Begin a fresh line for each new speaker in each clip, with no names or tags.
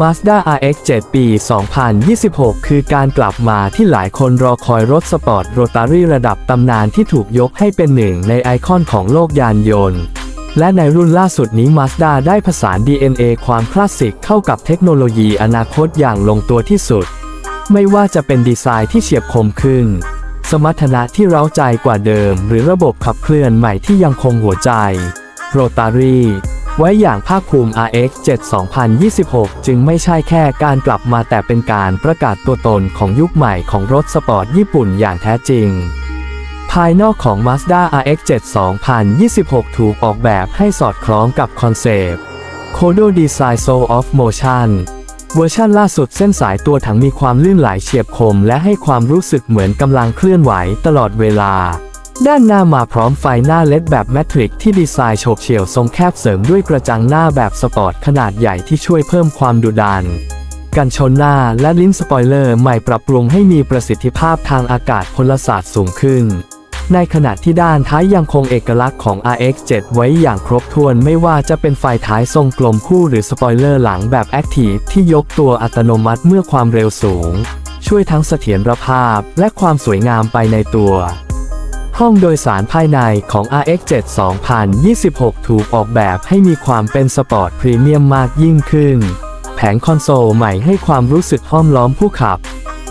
Mazda RX-7 ปี 2026 คือการกลับมาที่หลายคนรอคอยรถสปอร์ตโรตารี่ระดับตำนานที่ถูกยกให้เป็นหนึ่งในไอคอนของโลกยานยนต์ และในรุ่นล่าสุดนี้ Mazda ได้ผสาน DNA ความคลาสสิกเข้ากับเทคโนโลยีอนาคตอย่างลงตัวที่สุด ไม่ว่าจะเป็นดีไซน์ที่เฉียบคมขึ้น สมรรถนะที่เร้าใจกว่าเดิม หรือระบบขับเคลื่อนใหม่ที่ยังคงหัวใจโรตารี่ ไว้อย่างภาคภูมิ RX 7 2026 จึงไม่ใช่แค่การกลับมาแต่เป็นการประกาศตัวตนของยุคใหม่ของรถสปอร์ตญี่ปุ่นอย่างแท้จริง ภายนอกของ Mazda RX-7 2026 ถูกออกแบบให้สอดคล้องกับคอนเซปต์ Kodo Design Soul of Motion เวอร์ชันล่าสุดเส้นสายตัวถังมีความลื่นไหลเฉียบคม และให้ความรู้สึกเหมือนกำลังเคลื่อนไหวตลอดเวลา ด้านหน้ามาพร้อมไฟหน้าเล็ดแบบแมทริกที่ดีไซน์โฉบเฉี่ยวทรงแคบเสริมด้วยกระจังหน้าแบบสปอร์ตขนาดใหญ่ที่ช่วยเพิ่มความดุดันกันชนหน้าและลิ้นสปอยเลอร์ใหม่ปรับปรุงให้มีประสิทธิภาพทางอากาศพลศาสตร์สูงขึ้น ในขณะที่ด้านท้ายยังคงเอกลักษณ์ของ RX-7 ไว้อย่างครบถ้วนไม่ว่าจะเป็นไฟท้ายทรงกลมคู่หรือสปอยเลอร์หลังแบบแอคทีฟที่ยกตัวอัตโนมัติเมื่อความเร็วสูง ช่วยทั้งเสถียรภาพและความสวยงามไปในตัว ห้องโดยสารภายในของ RX-7 2026 ถูกออกแบบให้มีความเป็นสปอร์ตพรีเมียมมากยิ่งขึ้น แผงคอนโซลใหม่ให้ความรู้สึกห้อมล้อมผู้ขับ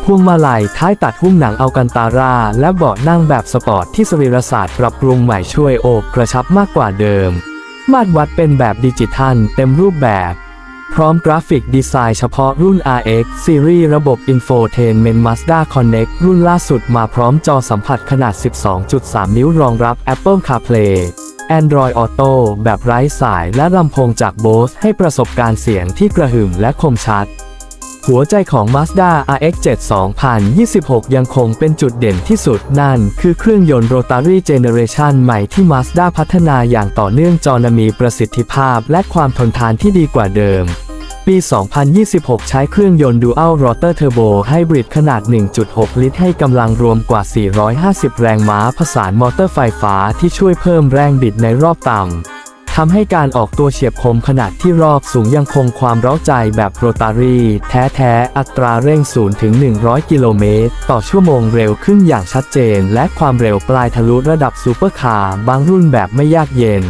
พวงมาลัยท้ายตัดหุ้มหนังอัลกันตาร่าและเบาะนั่งแบบสปอร์ตที่สรีรศาสตร์ปรับปรุงใหม่ช่วยโอบกระชับมากกว่าเดิม มาตรวัดเป็นแบบดิจิทัลเต็มรูปแบบ พร้อมกราฟิกดีไซน์เฉพาะรุ่น RX ซีรีส์ระบบ Infotainment Mazda Connect รุ่นล่าสุดมาพร้อมจอสัมผัสขนาด 12.3 นิ้วรองรับ Apple CarPlay Android Auto แบบไร้สายและลำโพงจาก Bose ให้ประสบการณ์เสียงที่กระหึ่มและคมชัด หัวใจของ Mazda RX-7 2026 ยังคงเป็นจุดเด่นที่สุดนั่น คือเครื่องยนต์ Rotary Generation ใหม่ที่ Mazda พัฒนาอย่างต่อเนื่องจอมีประสิทธิภาพและความทนทานที่ดีกว่าเดิม ปี 2026 ใช้เครื่องยนต์ Dual Rotor Turbo Hybrid ขนาด 1.6 ลิตรให้กำลังรวมกว่า 450 แรงม้าผสานมอเตอร์ไฟฟ้าที่ช่วยเพิ่มแรงบิดในรอบต่ำ ทำให้การออกตัวเฉียบคมขนาดที่รอบสูงยังคงความเร้าใจแบบโรตารีแท้ๆ อัตราเร่ง0ถึง100 กิโลเมตร ต่อชั่วโมงเร็วขึ้นอย่างชัดเจน และความเร็วปลายทะลุระดับซูเปอร์คาร์บางรุ่นแบบไม่ยากเย็น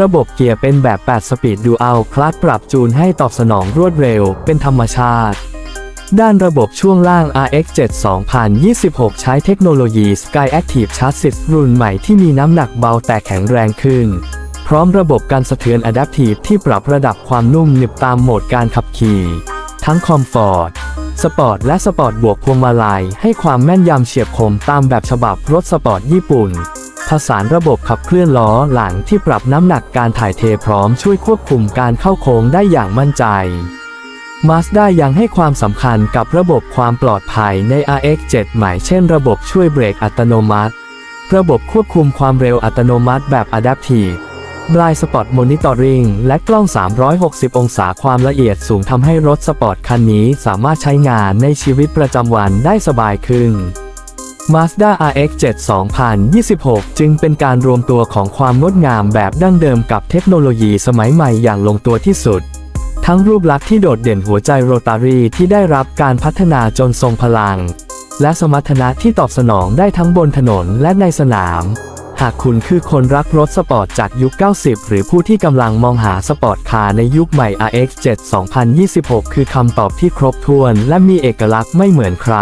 ระบบเกียร์เป็นแบบ 8 สปีดดูอัลคลัตปรับจูนให้ตอบสนองรวดเร็ว เป็นธรรมชาติ ด้านระบบช่วงล่าง RX-7 2026 ใช้เทคโนโลยี Sky Active Chassis รุ่นใหม่ที่มีน้ำหนักเบาแต่แข็งแรงขึ้น พร้อมระบบการสะเทือน Adaptive ที่ปรับระดับความนุ่มหนึบตามโหมดการขับขี่ ทั้งคอมฟอร์ตสปอร์ตและสปอร์ตบวกพวงมาลัยให้ความแม่นยำเฉียบคมตามแบบฉบับรถสปอร์ตญี่ปุ่น ผสานระบบขับเคลื่อนล้อหลังที่ปรับน้ำหนักการถ่ายเทพร้อมช่วยควบคุมการเข้าโค้งได้อย่างมั่นใจ Mazda ยังให้ความสำคัญกับระบบความปลอดภัยใน RX-7 ใหม่เช่นระบบช่วยเบรกอัตโนมัติ ระบบควบคุมความเร็วอัตโนมัติแบบ Adaptive Blind Spot Monitoring และกล้อง 360 องศาความละเอียดสูงทำให้รถสปอร์ตคันนี้สามารถใช้งานในชีวิตประจำวันได้สบายขึ้น Mazda RX-7 2026 จึงเป็นการรวมตัวของความงดงามแบบดั้งเดิมกับเทคโนโลยีสมัยใหม่อย่างลงตัวที่สุด ทั้งรูปลักษณ์ที่โดดเด่นหัวใจโรตารีที่ได้รับการพัฒนาจนทรงพลัง และสมรรถนะที่ตอบสนองได้ทั้งบนถนนและในสนาม หากคุณคือคนรักรถสปอร์ตจากยุค 90 หรือผู้ที่กำลังมองหาสปอร์ตคาร์ในยุคใหม่ RX-7 2026 คือคำตอบที่ครบถ้วนและมีเอกลักษณ์ไม่เหมือนใคร